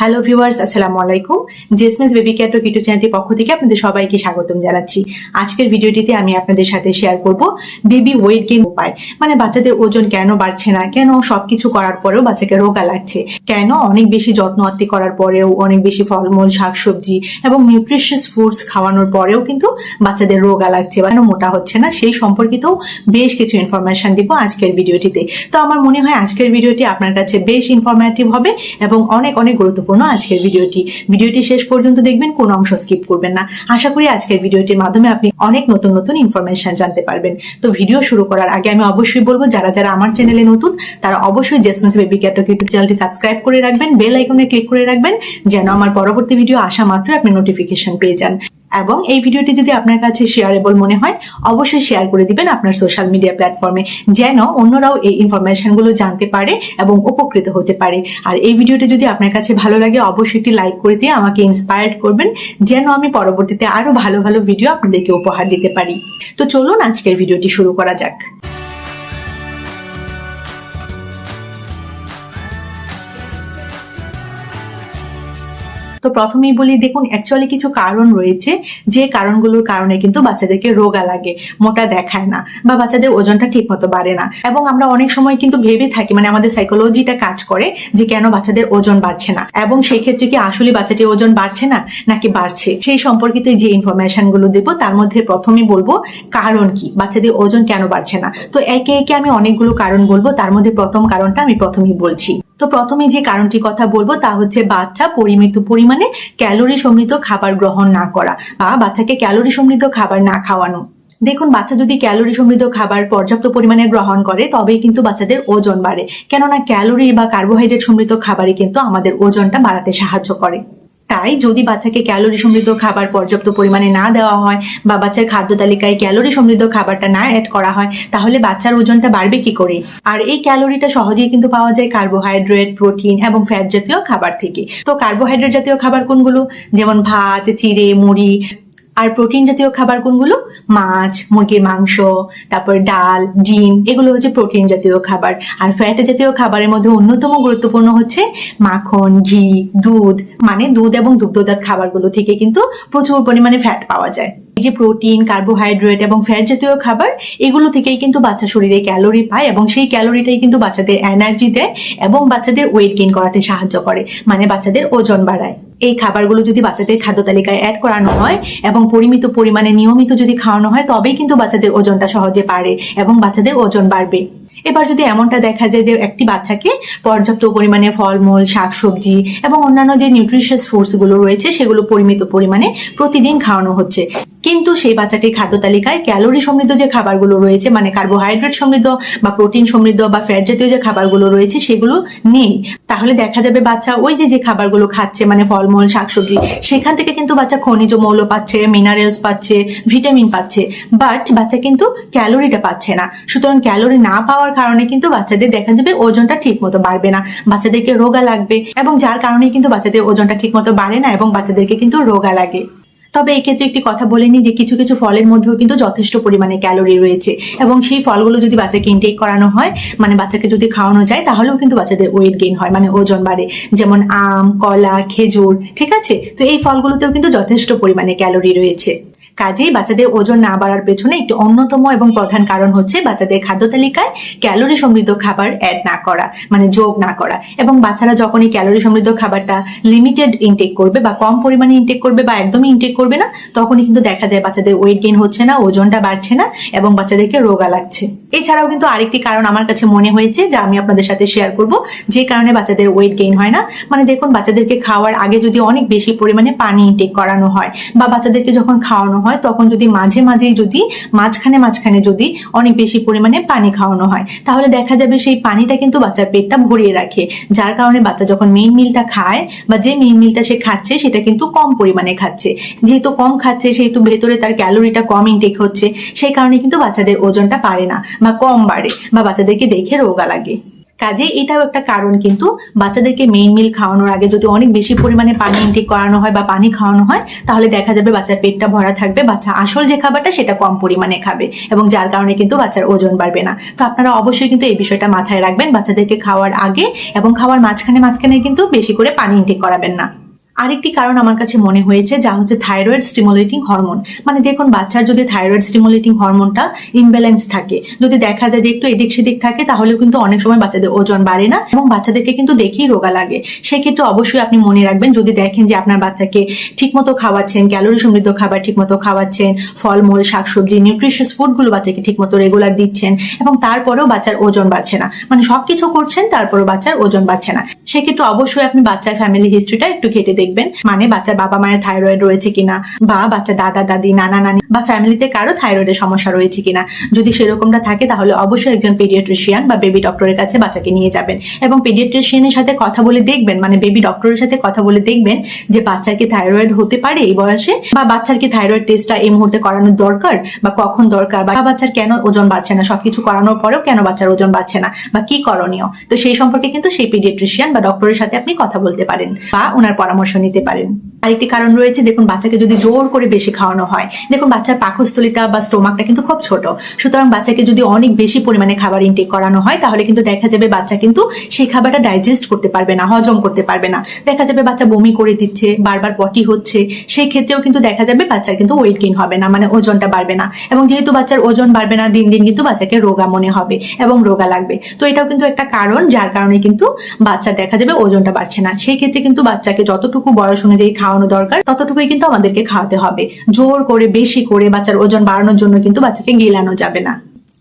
Hello viewers আসসালামু আলাইকুম। জেসমিস baby ক্যাটো কিটু চ্যানেলটির পক্ষ থেকে আপনাদের সবাইকে স্বাগতম জানাচ্ছি। আজকের ভিডিওটিতে আমি আপনাদের সাথে শেয়ার করব বেবি ওয়েট গেইন উপায়। মানে বাচ্চাদের ওজন কেন বাড়ছে না? কেন সবকিছু করার পরেও বাচ্চাকে রোগা লাগছে? কেন অনেক বেশি যত্ন আত্তি করার পরেও অনেক বেশি ফলমূল, শাকসবজি এবং নিউট্রিশিয়াস ফুডস খাওয়ানোর পরেও কিন্তু বাচ্চাদের রোগা লাগছে কেন মোটা হচ্ছে না? সেই সম্পর্কিতও বেশ কিছু ইনফরমেশন দিব আজকের ভিডিওটিতে। তো আমার মনে হয় আজকের ভিডিওটি আপনার কাছে বেশ ইনফরমেটিভ হবে এবং অনেক অনেক গুরুত্বপূর্ণ। আজকের ভিডিওটি। ভিডিওটি শেষ পর্যন্ত দেখবেন, কোন অংশ স্কিপ করবেন না। আশা করি আজকের ভিডিওটির মাধ্যমে আপনি অনেক নতুন নতুন ইনফরমেশন জানতে পারবেন। তো ভিডিও শুরু করার আগে আমি অবশ্যই বলব, যারা যারা আমার চ্যানেলে নতুন, তারা অবশ্যই জেসমেন্স বেবি ক্যাটক ইউটিউব চ্যানেলটি সাবস্ক্রাইব করে রাখবেন বেল আইকনে ক্লিক করে রাখবেন, যেন আমার পরবর্তী ভিডিও আসা মাত্র আপনি নোটিফিকেশন পেয়ে যান। এবং এই ভিডিওটি যদি আপনার কাছে শেয়ারেবল মনে হয়, অবশ্যই শেয়ার করে দিবেন আপনার সোশ্যাল মিডিয়া প্ল্যাটফর্মে যেন অন্যরাও এই ইনফরমেশনগুলো জানতে পারে এবং উপকৃত হতে পারে। আর এই ভিডিওটি যদি আপনার কাছে ভালো লাগে, অবশ্যই একটি লাইক করে দিয়ে আমাকে ইন্সপায়ার্ড করবেন, যেন আমি পরবর্তীতে আরও ভালো ভালো ভিডিও আপনাদেরকে উপহার দিতে পারি। তো চলুন আজকের ভিডিওটি শুরু করা যাক। তো প্রথমেই বলি, দেখুন অ্যাকচুয়ালি কিছু কারণ রয়েছে, যে কারণগুলোর কারণে কিন্তু বাচ্চাদেরকে রোগা লাগে, মোটা দেখায় না, বা বাচ্চাদের ওজনটা ঠিক মতো বাড়ে না। এবং আমরা অনেক সময় কিন্তু ভেবে থাকি মানে আমাদের সাইকোলজিটা কাজ করে, যে কেন বাচ্চাদের ওজন বাড়ছে না। এবং সেই ক্ষেত্রে কি আসলে বাচ্চাটির ওজন বাড়ছে না, নাকি বাড়ছে? সেই সম্পর্কিত যে ইনফরমেশনগুলো দেবো, তার মধ্যে প্রথমেই বলব, কারণ কি? বাচ্চাদের ওজন কেন বাড়ছে না? তো একে একে আমি অনেকগুলো কারণ বলব, তার মধ্যে প্রথম কারণটা আমি প্রথমেই বলছি। তো প্রথমে যে কারণটি কথা বলব তা হচ্ছে বাচ্চা পরিমিত পরিমাণে ক্যালোরি সমৃদ্ধ খাবার গ্রহণ না করা বা বাচ্চাকে ক্যালোরি সমৃদ্ধ খাবার না খাওয়ানো। দেখুন, বাচ্চা যদি ক্যালোরি সমৃদ্ধ খাবার পর্যাপ্ত পরিমাণে গ্রহণ করে তবে কিন্তু বাচ্চাদের ওজন বাড়ে। কেননা ক্যালোরি বা কার্বোহাইড্রেট সমৃদ্ধ খাবারই কিন্তু আমাদের ওজনটা বাড়াতে সাহায্য করে। তাই যদি বাচ্চাকে ক্যালোরি সমৃদ্ধ খাবার পর্যাপ্ত পরিমাণে না দেওয়া হয় বা বাচ্চার খাদ্য তালিকায় ক্যালোরি সমৃদ্ধ খাবারটা না অ্যাড করা হয়, তাহলে বাচ্চার ওজনটা বাড়বে কি করে? আর এই ক্যালোরিটা সহজেই কিন্তু পাওয়া যায় কার্বোহাইড্রেট প্রোটিন এবং ফ্যাট জাতীয় খাবার থেকে। তো কার্বোহাইড্রেট জাতীয় খাবার কোনগুলো? যেমন ভাত, চিড়ে, মুড়ি আর প্রোটিন জাতীয় খাবার কোনগুলো? মাছ, মুরগির মাংস, তারপর ডাল, ডিম, এগুলো হচ্ছে প্রোটিন জাতীয় খাবার। আর ফ্যাট জাতীয় খাবারের মধ্যে অন্যতম গুরুত্বপূর্ণ হচ্ছে মাখন, ঘি, দুধ মানে দুধ এবং দুগ্ধজাত খাবারগুলো থেকে কিন্তু প্রচুর পরিমাণে ফ্যাট পাওয়া যায়। এই যে প্রোটিন কার্বোহাইড্রেট এবং ফ্যাট জাতীয় খাবার, এগুলো থেকেই কিন্তু বাচ্চা শরীরে ক্যালোরি পায় এবং সেই ক্যালোরিটাই কিন্তু বাচ্চাদের এনার্জি দেয় এবং বাচ্চাদের ওয়েট গেইন করাতে সাহায্য করে মানে বাচ্চাদের ওজন বাড়ায়। এই খাবারগুলো যদি বাচ্চাদের খাদ্য তালিকায় অ্যাড করানো হয় এবং পরিমিত পরিমাণে নিয়মিত যদি খাওয়ানো হয়, তবেই কিন্তু বাচ্চাদের ওজনটা সহজে পারে এবং বাচ্চাদের ওজন বাড়বে। এবার যদি এমনটা দেখা যায় যে একটি বাচ্চাকে পর্যাপ্ত পরিমাণে ফলমূল, শাকসবজি এবং অন্যান্য যে নিউট্রিশিয়াস ফুডসগুলো রয়েছে, সেগুলো পরিমিত পরিমাণে প্রতিদিন খাওয়ানো হচ্ছে। কিন্তু সেই বাচ্চাটির খাদ্য তালিকায় ক্যালোরি সমৃদ্ধ যে খাবারগুলো রয়েছে মানে কার্বোহাইড্রেট সমৃদ্ধ বা প্রোটিন সমৃদ্ধ বা ফ্যাট জাতীয় যে খাবারগুলো রয়েছে, সেগুলো নেই। তাহলে দেখা যাবে বাচ্চা ওই যে যে খাবারগুলো খাচ্ছে মানে ফলমূল, শাকসবজি, সেখান থেকে কিন্তু বাচ্চা খনিজ মৌল পাচ্ছে মিনারেলস পাচ্ছে ভিটামিন পাচ্ছে বাট বাচ্চা কিন্তু ক্যালোরিটা পাচ্ছে না। সুতরাং ক্যালোরি না পাওয়ার কারণে কিন্তু বাচ্চাদের দেখা যাবে ওজনটা ঠিক মতো বাড়বে না। বাচ্চাদেরকে রোগা লাগবে এবং যার কারণে কিন্তু বাচ্চাদের ওজনটা ঠিক মতো বাড়ে না এবং বাচ্চাদেরকে কিন্তু রোগা লাগে। তবে এক্ষেত্রে একটি কথা বলে নিই যে কিছু কিছু ফলের মধ্যেও কিন্তু যথেষ্ট পরিমাণে ক্যালোরি রয়েছে এবং সেই ফলগুলো যদি বাচ্চাকে ইনটেক করানো হয় মানে বাচ্চাকে যদি খাওয়ানো যায়, তাহলেও কিন্তু বাচ্চাদের ওয়েট গেইন হয় মানে ওজন বাড়ে। যেমন আম, কলা, খেজুর, ঠিক আছে? তো এই ফলগুলোতেও কিন্তু যথেষ্ট পরিমাণে ক্যালোরি রয়েছে। কাজেই বাচ্চাদের ওজন না বাড়ার পেছনে একটি অন্যতম এবং প্রধান কারণ হচ্ছে বাচ্চাদের খাদ্য তালিকায় ক্যালোরি সমৃদ্ধ খাবার অ্যাড না করা মানে যোগ না করা। এবং বাচ্চারা যখন এই ক্যালোরি সমৃদ্ধ খাবারটা লিমিটেড ইনটেক করবে বা কম পরিমাণে ইনটেক করবে বা একদমই ইনটেক করবে না, তখনই কিন্তু দেখা যায় বাচ্চাদের ওয়েট গেইন হচ্ছে না, ওজনটা বাড়ছে না এবং বাচ্চাদেরকে রোগা লাগছে। এছাড়াও কিন্তু আরেকটি কারণ আমার কাছে মনে হয়েছে, যা আমি আপনাদের সাথে শেয়ার করব, যে কারণে বাচ্চাদের ওয়েট গেইন হয় না। মানে দেখুন, বাচ্চাদেরকে খাওয়ার আগে যদি অনেক বেশি পরিমাণে পানি ইনটেক করানো হয় বা বাচ্চাদেরকে যখন খাওয়ানো হয়, তখন যদি মাঝে মাঝেই যদি, মাঝখানে মাঝখানে যদি অনেক বেশি পরিমাণে পানি খাওয়ানো হয়, তাহলে দেখা যাবে সেই পানিটা কিন্তু বাচ্চার পেটটা ভরিয়ে রাখে। যার কারণে বাচ্চা যখন মেইন মিলটা খায় বা যে মেইন মিলটা সে খাচ্ছে, সেটা কিন্তু কম পরিমাণে খাচ্ছে। যেহেতু কম খাচ্ছে, সেহেতু ভেতরে তার ক্যালোরিটা কম ইনটেক হচ্ছে, সেই কারণে কিন্তু বাচ্চাদের ওজনটা পারে না বা কম বাড়ে বা বাচ্চাদেরকে দেখে রোগা লাগে। কাজে এটাও একটা কারণ কিন্তু বাচ্চাদেরকে মেইন মিল খাওয়ানোর আগে যদি অনেক বেশি পরিমাণে পানি ইনটেক করানো হয় বা পানি খাওয়ানো হয়, তাহলে দেখা যাবে বাচ্চার পেটটা ভরা থাকবে, বাচ্চা আসল যে খাবারটা সেটা কম পরিমাণে খাবে এবং যার কারণে কিন্তু বাচ্চার ওজন বাড়বে না। তো আপনারা অবশ্যই কিন্তু এই বিষয়টা মাথায় রাখবেন বাচ্চাদেরকে খাওয়ার আগে এবং খাওয়ার মাঝখানে মাঝখানে কিন্তু বেশি করে পানি ইনটেক করাবেন না। আরেকটি কারণ আমার কাছে মনে হয়েছে, যা হচ্ছে থাইরয়েড স্টিমুলেটিং হরমোন মানে দেখুন, বাচ্চার যদি থাইরয়েড স্টিমুলেটিং হরমোনটা ইমব্যালেন্স থাকে, যদি দেখা যায় যে একটু এদিক সেদিক থাকে, তাহলেও কিন্তু অনেক সময় বাচ্চাদের ওজন বাড়ে না এবং বাচ্চাদেরকে কিন্তু দেখেই রোগা লাগে। সেক্ষেত্রে অবশ্যই আপনি মনে রাখবেন, যদি দেখেন যে আপনার বাচ্চাকে ঠিকমতো খাওয়াচ্ছেন ক্যালোরি সমৃদ্ধ খাবার ঠিকমতো খাওয়াচ্ছেন, ফলমূল, শাকসবজি নিউট্রিশিয়াস ফুডগুলো বাচ্চাকে ঠিকমতো রেগুলার দিচ্ছেন এবং তারপরেও বাচ্চার ওজন বাড়ছে না। মানে সবকিছু করছেন, তারপরেও বাচ্চার ওজন বাড়ছে না। সেক্ষেত্রে অবশ্যই আপনি বাচ্চার ফ্যামিলি হিস্ট্রিটা একটু ঘেটে দেখবেন। মানে বাচ্চার বাবা মায়ের থাইরয়েড রয়েছে কিনা বা বাচ্চার দাদা, দাদি, নানা, নানি বা ফ্যামিলিতে কারও থাইরয়েডের সমস্যা রয়েছে কিনা। যদি সেরকমটা থাকে তাহলে অবশ্যই একজন পেডিয়াট্রিশিয়ান বা বেবি ডক্টরের কাছে বাচ্চাকে নিয়ে যাবেন। এবং পেডিয়াট্রিশিয়ানের সাথে কথা বলে দেখবেন মানে বেবি ডক্টরের সাথে কথা বলে দেখবেন যে বাচ্চার কি থাইরয়েড হতে পারে এই বয়সে বা বাচ্চার কি থাইরয়েড টেস্টটা এই মুহূর্তে করানোর দরকার বা কখন দরকার বা বাচ্চার কেন ওজন বাড়ছে না? সবকিছু করানোর পরেও কেন বাচ্চার ওজন বাড়ছে না বা কি করণীয়? তো সেই সম্পর্কে কিন্তু সেই পেডিয়াট্রিশিয়ান বা ডক্টরের সাথে আপনি কথা বলতে পারেন বা ওনার পরামর্শ নিতে পারেন। আরেকটি কারণ রয়েছে, দেখুন বাচ্চাকে যদি জোর করে বেশি খাওয়ানো হয়, দেখুন বাচ্চার পাকস্থলিটা বা স্টোমাকটা কিন্তু খুব ছোট, সুতরাং বাচ্চাকে যদি অনেক বেশি পরিমাণে খাবার ইনটেক করানো হয়, তাহলে কিন্তু দেখা যাবে বাচ্চা কিন্তু সেই খাবারটা ডাইজেস্ট করতে পারবে না, হজম করতে পারবে না। দেখা যাবে বাচ্চা বমি করে দিচ্ছে, বারবার পটি হচ্ছে সেই ক্ষেত্রেও কিন্তু দেখা যাবে বাচ্চার কিন্তু ওয়েট গেইন হবে না মানে ওজনটা বাড়বে না। এবং যেহেতু বাচ্চার ওজন বাড়বে না, দিন দিন কিন্তু বাচ্চাকে রোগা মনে হবে এবং রোগা লাগবে। তো এটাও কিন্তু একটা কারণ, যার কারণে কিন্তু বাচ্চা দেখা যাবে ওজনটা বাড়ছে না। সেই ক্ষেত্রে কিন্তু বাচ্চাকে যতটুকু বয়স অনুযায়ী খাওয়ানো দরকার, ততটুকুই কিন্তু আমাদেরকে খাওয়াতে হবে। জোর করে, বেশি করে বাচ্চার ওজন বাড়ানোর জন্য কিন্তু বাচ্চাকে গেলানো যাবে না।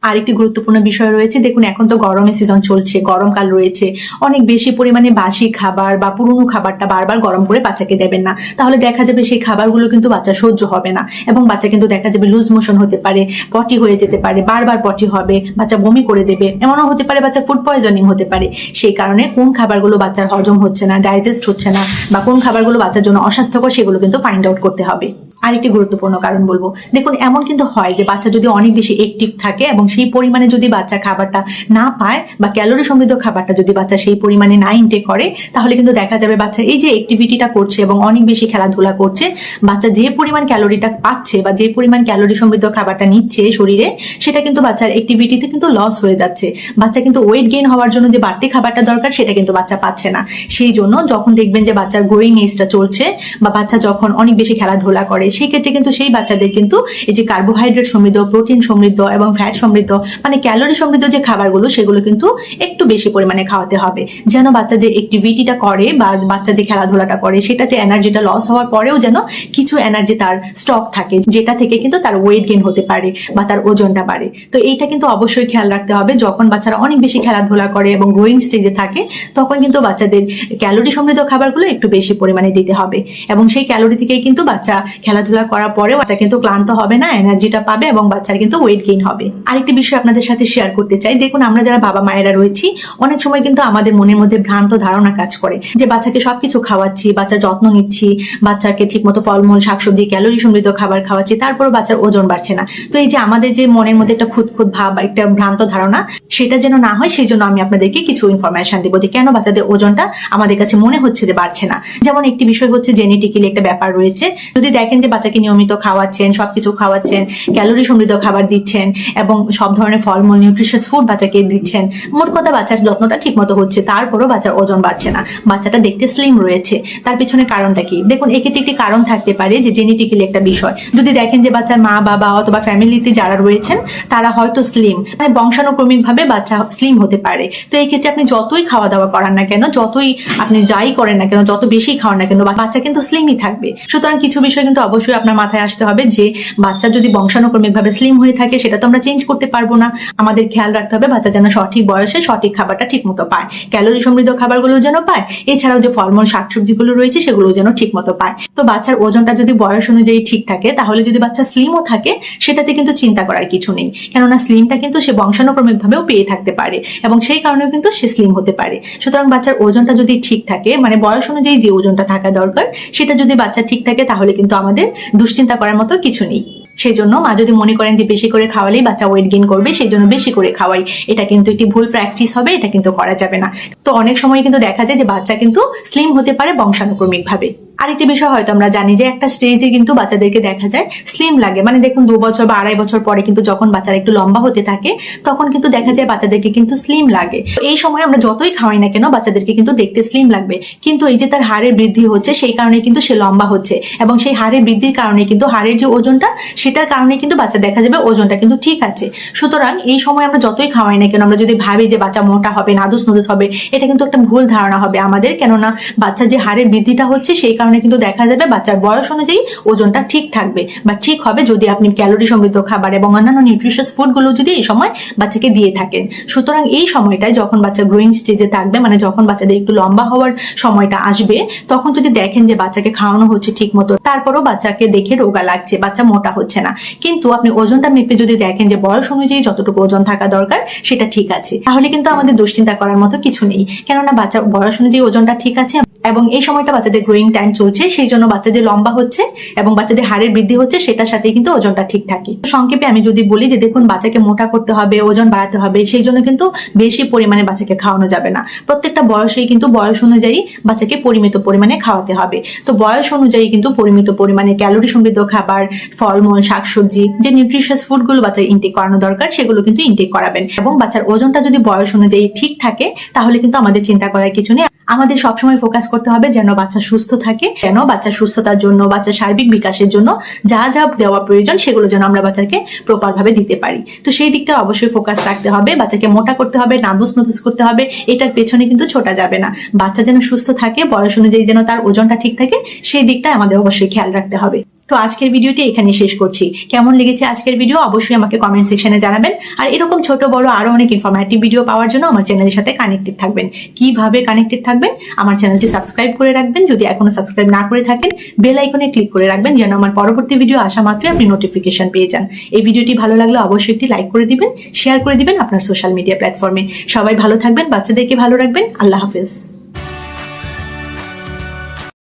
আরেকটি গুরুত্বপূর্ণ বিষয় রয়েছে। দেখুন, এখন তো গরমের সিজন চলছে, গরমকাল রয়েছে। অনেক বেশি পরিমাণে বাসি খাবার বা পুরনো খাবারটা বারবার গরম করে বাচ্চাকে দেবেন না। তাহলে দেখা যাবে সেই খাবারগুলো কিন্তু বাচ্চা সহ্য হবে না এবং বাচ্চা কিন্তু দেখা যাবে লুজ মোশন হতে পারে পটি হয়ে যেতে পারে, বারবার পটি হবে, বাচ্চা বমি করে দেবে, এমনও হতে পারে বাচ্চা ফুড পয়জনিং হতে পারে। সেই কারণে কোন খাবারগুলো বাচ্চার হজম হচ্ছে না ডাইজেস্ট হচ্ছে না বা কোন খাবারগুলো বাচ্চার জন্য অস্বাস্থ্যকর সেগুলো কিন্তু ফাইন্ড আউট করতে হবে। আরেকটি গুরুত্বপূর্ণ কারণ বলব। দেখুন, এমন কিন্তু হয় যে বাচ্চা যদি অনেক বেশি অ্যাক্টিভ থাকে এবং সেই পরিমাণে যদি বাচ্চা খাবারটা না পায় বা ক্যালোরি সমৃদ্ধ খাবারটা যদি বাচ্চা সেই পরিমাণে না ইনটেক করে, তাহলে কিন্তু দেখা যাবে বাচ্চা এই যে অ্যাক্টিভিটিটা করছে এবং অনেক বেশি খেলাধুলা করছে, বাচ্চা যে পরিমাণ ক্যালোরিটা পাচ্ছে বা যে পরিমাণ ক্যালোরি সমৃদ্ধ খাবারটা নিচ্ছে শরীরে, সেটা কিন্তু বাচ্চার অ্যাক্টিভিটিতে কিন্তু লস হয়ে যাচ্ছে। বাচ্চা কিন্তু ওয়েট গেইন হওয়ার জন্য যে বাড়তি খাবারটা দরকার, সেটা কিন্তু বাচ্চা পাচ্ছে না। সেই জন্য যখন দেখবেন যে বাচ্চার গ্রোয়িং এজটা চলছে বা বাচ্চা যখন অনেক বেশি খেলাধুলা করে, সেই ক্ষেত্রে কিন্তু সেই বাচ্চাদের কিন্তু এই যে কার্বোহাইড্রেট সমৃদ্ধ প্রোটিন সমৃদ্ধ এবং ফ্যাট সমৃদ্ধ মানে ক্যালোরি সমৃদ্ধ যে খাবারগুলো, সেগুলো কিন্তু একটু বেশি পরিমাণে খাওয়াতে হবে। যেন বাচ্চা যে অ্যাক্টিভিটিটা করে বা বাচ্চা যে খেলাধুলাটা করে, সেটাতে এনার্জিটা লস হওয়ার পরেও যেন কিছু এনার্জি তার স্টক থাকে, যেটা থেকে কিন্তু তার ওয়েট গেইন হতে পারে বা তার ওজনটা বাড়ে। তো এইটা কিন্তু অবশ্যই খেয়াল রাখতে হবে। যখন বাচ্চারা অনেক বেশি খেলাধুলা করে এবং গ্রোয়িং স্টেজে থাকে, তখন কিন্তু বাচ্চাদের ক্যালোরি সমৃদ্ধ খাবারগুলো একটু বেশি পরিমাণে দিতে হবে। এবং সেই ক্যালোরি থেকেই কিন্তু বাচ্চা খেলাধুলা করার পরেও বাচ্চা কিন্তু ক্লান্ত হবে না এনার্জিটা পাবে এবং বাচ্চার কিন্তু ওয়েট গেইন হবে। আরেকটি বিষয় আপনাদের সাথে শেয়ার করতে চাই। দেখুন, আমরা যারা বাবা মায়েরা রয়েছি, অনেক সময় কিন্তু আমাদের মনের মধ্যে ভ্রান্ত ধারণা কাজ করে যে বাচ্চাকে সবকিছু খাওয়াচ্ছি বাচ্চার যত্ন নিচ্ছি, বাচ্চাকে ঠিকমতো ফলমূল, শাকসবজি ক্যালোরি সমৃদ্ধ খাবার খাওয়াচ্ছি, তারপরও বাচ্চার ওজন বাড়ছে না। তো এই যে আমাদের যে মনের মধ্যে একটা খুঁতখুত ভাব বা একটা ভ্রান্ত ধারণা, সেটা যেন না হয়, সেই জন্য আমি আপনাদেরকে কিছু ইনফরমেশন দেবো যে কেন বাচ্চাদের ওজনটা আমাদের কাছে মনে হচ্ছে যে বাড়ছে না। যেমন একটি বিষয় হচ্ছে জেনেটিক্যালি একটা ব্যাপার রয়েছে। যদি দেখেন যে বাচ্চাকে নিয়মিত খাওয়াচ্ছেন, সবকিছু খাওয়াচ্ছেন ক্যালোরি সমৃদ্ধ খাবার দিচ্ছেন এবং সব ধরনের ফলমূল নিউট্রিশিয়াস ফুড বাচ্চাকে দিচ্ছেন। মোট কথা বাচ্চার যত্নটা ঠিক মতো হচ্ছে, তারপরও বাচ্চার ওজন বাড়ছে না। বাচ্চাটা দেখতে স্লিম রয়েছে। তার পিছনে কারণটা কি? দেখুন এক্ষেত্রে একটি কারণ থাকতে পারে যে জেনেটিক্যালি একটা বিষয়। যদি দেখেন যে বাচ্চার মা, বাবা অথবা ফ্যামিলিতে যারা রয়েছেন, তারা হয়তো স্লিম মানে বংশানুক্রমিক ভাবে বাচ্চা স্লিম হতে পারে। তো এই ক্ষেত্রে আপনি যতই খাওয়া দাওয়া করান না কেন, যতই আপনি যাই করেন না কেন, যত বেশি খাওয়ান না কেন বাচ্চা কিন্তু স্লিমই থাকবে। সুতরাং কিছু বিষয় কিন্তু অবশ্যই আপনার মাথায় আসতে হবে যে, বাচ্চা যদি বংশানুক্রমিক ভাবে স্লিম হয়ে থাকে, সেটা তো আমরা চেঞ্জ করতে পারব না। আমাদের খেয়াল রাখতে হবে বাচ্চা যেন সঠিক বয়সে সঠিক খাবারটা ঠিক মতো পায়। ক্যালোরি সমৃদ্ধ খাবারগুলো যেন পায়। এছাড়াও যে ফলমূল, শাকসবজিগুলো রয়েছে সেগুলো যেন ঠিক মতো পায়। তো বাচ্চার ওজনটা যদি বয়স অনুযায়ী ঠিক থাকে, তাহলে যদি বাচ্চা স্লিমও থাকে, সেটাতে কিন্তু চিন্তা করার কিছু নেই। কেননা স্লিমটা কিন্তু সে বংশানুক্রমিক ভাবেও পেয়ে থাকতে পারে এবং সেই কারণেও কিন্তু সে স্লিম হতে পারে। সুতরাং বাচ্চার ওজনটা যদি ঠিক থাকে মানে বয়স অনুযায়ী যে ওজনটা থাকা দরকার, সেটা যদি বাচ্চা ঠিক থাকে, তাহলে কিন্তু আমাদের দুশ্চিন্তা করার মতো কিছু নেই। সেই জন্য মা যদি মনে করেন যে বেশি করে খাওয়ালেই বাচ্চা ওয়েট গেইন করবে সেই জন্য বেশি করে খাওয়াই। এটা কিন্তু একটি ভুল প্র্যাকটিস হবে, এটা কিন্তু করা যাবে না। তো অনেক সময় কিন্তু দেখা যায় যে বাচ্চা কিন্তু স্লিম হতে পারে বংশানুক্রমিক ভাবে আরেকটি বিষয় হয়তো আমরা জানি যে একটা স্টেজে কিন্তু বাচ্চাদেরকে দেখা যায় স্লিম লাগে। মানে দেখুন, দু বছর বা আড়াই বছর পরে কিন্তু যখন বাচ্চারা একটু লম্বা হতে থাকে, তখন কিন্তু দেখা যায় বাচ্চাদেরকে কিন্তু স্লিম লাগে। এই সময় আমরা যতই খাওয়াই না কেন, বাচ্চাদেরকে কিন্তু দেখতে স্লিম লাগবে। কিন্তু এই যে তার হাড়ের বৃদ্ধি হচ্ছে, সেই কারণে কিন্তু সে লম্বা হচ্ছে এবং সেই হাড়ের বৃদ্ধির কারণে কিন্তু হাড়ের যে ওজনটা সেটার কারণে কিন্তু বাচ্চা দেখা যাবে ওজনটা কিন্তু ঠিক আছে। সুতরাং এই সময় আমরা যতই খাওয়াই না কেন, আমরা যদি ভাবি যে বাচ্চা মোটা হবে, নাদুস নদুস হবে, এটা কিন্তু একটা ভুল ধারণা হবে আমাদের। কেননা বাচ্চার যে হাড়ের বৃদ্ধিটা হচ্ছে, সেই কারণে কিন্তু দেখা যাবে বাচ্চার বয়স অনুযায়ী ওজনটা ঠিক থাকবে বা ঠিক হবে যদি আপনি ক্যালোরি সমৃদ্ধ খাবার এবং অন্যান্য নিউট্রিশিয়াস ফুডগুলো যদি এই সময় বাচ্চাকে দিয়ে থাকেন। সুতরাং এই সময়টায় যখন বাচ্চা গ্রোয়িং স্টেজে থাকবে মানে যখন বাচ্চাদের একটু লম্বা হওয়ার সময়টা আসবে, তখন যদি দেখেন যে বাচ্চাকে খাওয়ানো হচ্ছে ঠিক মতো তারপরও বাচ্চাকে দেখে রোগা লাগছে, বাচ্চা মোটা হচ্ছে। না। কিন্তু আপনি ওজনটা মেপে যদি দেখেন যে বয়স অনুযায়ী যতটুকু ওজন থাকা দরকার, সেটা ঠিক আছে। তাহলে কিন্তু আমাদের দুশ্চিন্তা করার মতো কিছু নেই। কেননা বাচ্চা বয়স অনুযায়ী ওজনটা ঠিক আছে এবং এই সময়টা বাচ্চাদের গ্রোয়িং টাইম চলছে, সেই জন্য বাচ্চাদের লম্বা হচ্ছে এবং বাচ্চাদের হাড়ের বৃদ্ধি হচ্ছে, সেটার সাথে কিন্তু ওজনটা ঠিক থাকে। সংক্ষেপে আমি যদি বলি যে দেখুন, বাচ্চাকে মোটা করতে হবে, ওজন বাড়াতে হবে, সেই জন্য কিন্তু বেশি পরিমাণে বাচ্চাকে খাওয়ানো যাবে না। প্রত্যেকটা বয়সেই কিন্তু বয়স অনুযায়ী বাচ্চাকে পরিমিত পরিমাণে খাওয়াতে হবে। তো বয়স অনুযায়ী কিন্তু পরিমিত পরিমাণে ক্যালোরি সমৃদ্ধ খাবার, ফলমূল শাকসবজি, যে নিউট্রিশিয়াস ফুডগুলো বাচ্চার ইনটেক করানো দরকার, সেগুলো কিন্তু ইনটেক করাবেন। এবং বাচ্চার ওজনটা যদি বয়স অনুযায়ী ঠিক থাকে, তাহলে কিন্তু আমাদের চিন্তা করার কিছু নেই। আমাদের সবসময় ফোকাস করতে হবে যেন বাচ্চা সুস্থ থাকে, যেন বাচ্চার সুস্থতার জন্য, বাচ্চার সার্বিক বিকাশের জন্য যা যা দেওয়া প্রয়োজন, সেগুলো যেন আমরা বাচ্চাকে প্রপার ভাবে দিতে পারি। তো সেই দিকটা অবশ্যই ফোকাস রাখতে হবে, বাচ্চাকে মোটা করতে হবে নাদুস নতুস করতে হবে, এটার পেছনে কিন্তু ছোটা যাবে না। বাচ্চা যেন সুস্থ থাকে, বয়স অনুযায়ী যেন তার ওজনটা ঠিক থাকে, সেই দিকটা আমাদের অবশ্যই খেয়াল রাখতে হবে। তো আজকের ভিডিওটি এখানে শেষ করছি। কেমন লেগেছে আজকের ভিডিও অবশ্যই আমাকে কমেন্ট সেকশনে জানাবেন। আর এরকম ছোট, বড় আরও অনেক ইনফরমেটিভ ভিডিও পাওয়ার জন্য আমার চ্যানেলের সাথে কানেক্টেড থাকবেন। কীভাবে কানেক্টেড থাকবেন? আমার চ্যানেলটি সাবস্ক্রাইব করে রাখবেন। যদি এখনও সাবস্ক্রাইব না করে থাকেন বেল আইকনে ক্লিক করে রাখবেন যেন আমার পরবর্তী ভিডিও আসা মাত্রই আপনি নোটিফিকেশন পেয়ে যান। এই ভিডিওটি ভালো লাগলে অবশ্যই একটি লাইক করে দিবেন শেয়ার করে দিবেন আপনার সোশ্যাল মিডিয়া প্ল্যাটফর্মে সবাই ভালো থাকবেন, বাচ্চাদেরকে ভালো রাখবেন। আল্লাহ হাফেজ।